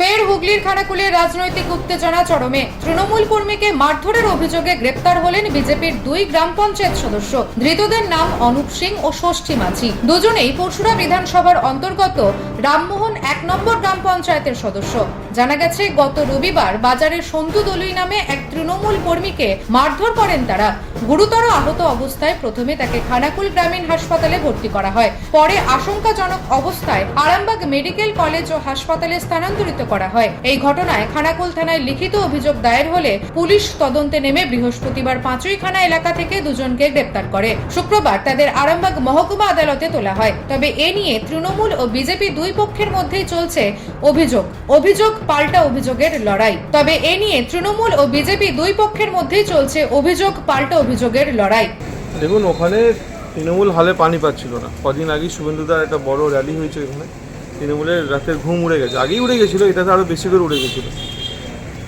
ফের হুগলির খানাকুলে রাজনৈতিক উত্তেজনা চরমে। তৃণমূল কর্মীকে মারধরের অভিযোগে গ্রেপ্তার হলেন বিজেপির দুই গ্রাম পঞ্চায়েত সদস্য। ধৃতদের নাম অনুপ সিং ও ষষ্ঠী মাঝি। দুজনেই পরশুরা বিধানসভার অন্তর্গত রামমোহন এক নম্বর গ্রাম পঞ্চায়েতের সদস্য। জানা গেছে, গত রবিবার বাজারের সন্তু দলুই নামে এক তৃণমূল কর্মীকে মারধর করেন তারা। গুরুতর আহত অবস্থায় প্রথমে তাকে খানাকুল গ্রামীণ হাসপাতালে ভর্তি করা হয়। পরে আশঙ্কাজনক অবস্থায় আরামবাগ মেডিকেল কলেজ ও হাসপাতালে স্থানান্তরিত করা হয়। এই ঘটনায় খানাকুল থানায় লিখিত অভিযোগ দায়ের হলে পুলিশ তদন্তে নেমে বৃহস্পতিবার পাঁচইখানা এলাকা থেকে দুজনকে গ্রেপ্তার করে। শুক্রবার তাদের আরামবাগ মহকুমা আদালতে তোলা হয়। তবে এ নিয়ে তৃণমূল ও বিজেপি দুই পক্ষের মধ্যেই চলছে অভিযোগ। অভিযোগ পাল্টা অভিযোগের লড়াই। তবে এ নিয়ে তৃণমূল ও বিজেপি দুই পক্ষের মধ্যেই চলছে অভিযোগ, পাল্টা অভিযোগের লড়াই। দেখুন, ওখানে তৃণমূল হালে পানি পাচ্ছিল না। কদিন আগেই শুভেন্দুদার একটা বড় র্যালি হয়েছে ওখানে তৃণমূলের রাতের ঘুম উড়ে গেছে। আগেই উড়ে গেছিল এটাতে আরও বেশি করে উড়ে গেছিল।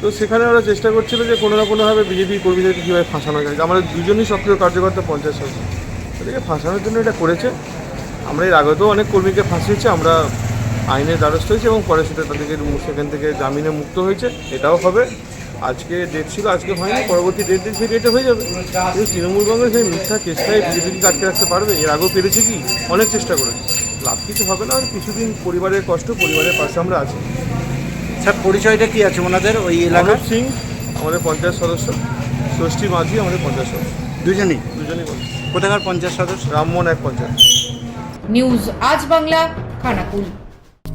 তো সেখানে ওরা চেষ্টা করছিল যে কোনো না কোনোভাবে বিজেপি কর্মীদেরকে কীভাবে ফাঁসানো যায়। আমাদের দুজনই সক্রিয় কার্যকর্তা, পঞ্চায়েত সদস্য। তাদেরকে ফাঁসানোর জন্য এটা করেছে। আমরা এর আগেতেও অনেক কর্মীকে ফাঁসিয়েছি, আমরা আইনের দ্বারস্থ হয়েছে এবং পরে সেটা তাদেরকে সেখান থেকে জামিনে মুক্ত হয়েছে এটাও হবে। আজকে ডেট ছিল আজকে হয়নি পরবর্তী ডেট দিন সেই ডেটে হয়ে যাবে। কিন্তু তৃণমূল কংগ্রেস এই মিথ্যা চেষ্টায় বিজেপিকে আটকে রাখতে পারবে এর আগেও পেরেছে কি? অনেক চেষ্টা করেছে। লাভ কিছু হবে না আর কিছুদিন পরিবারের কষ্ট পরিবারের পাশে আমরা আছি। স্যার পরিচয়টা কি আছে ওনাদের ওই এলাকার? সিং আমাদের পঞ্চায়েত সদস্য। ষষ্ঠী মাঝি আমাদের পঞ্চায়েত সদস্য। দুজনেই? দুজনেই কোথাকার পঞ্চায়েত সদস্য? রামমোহন এক পঞ্চায়েত। নিউজ আজ বাংলা খানাকুল।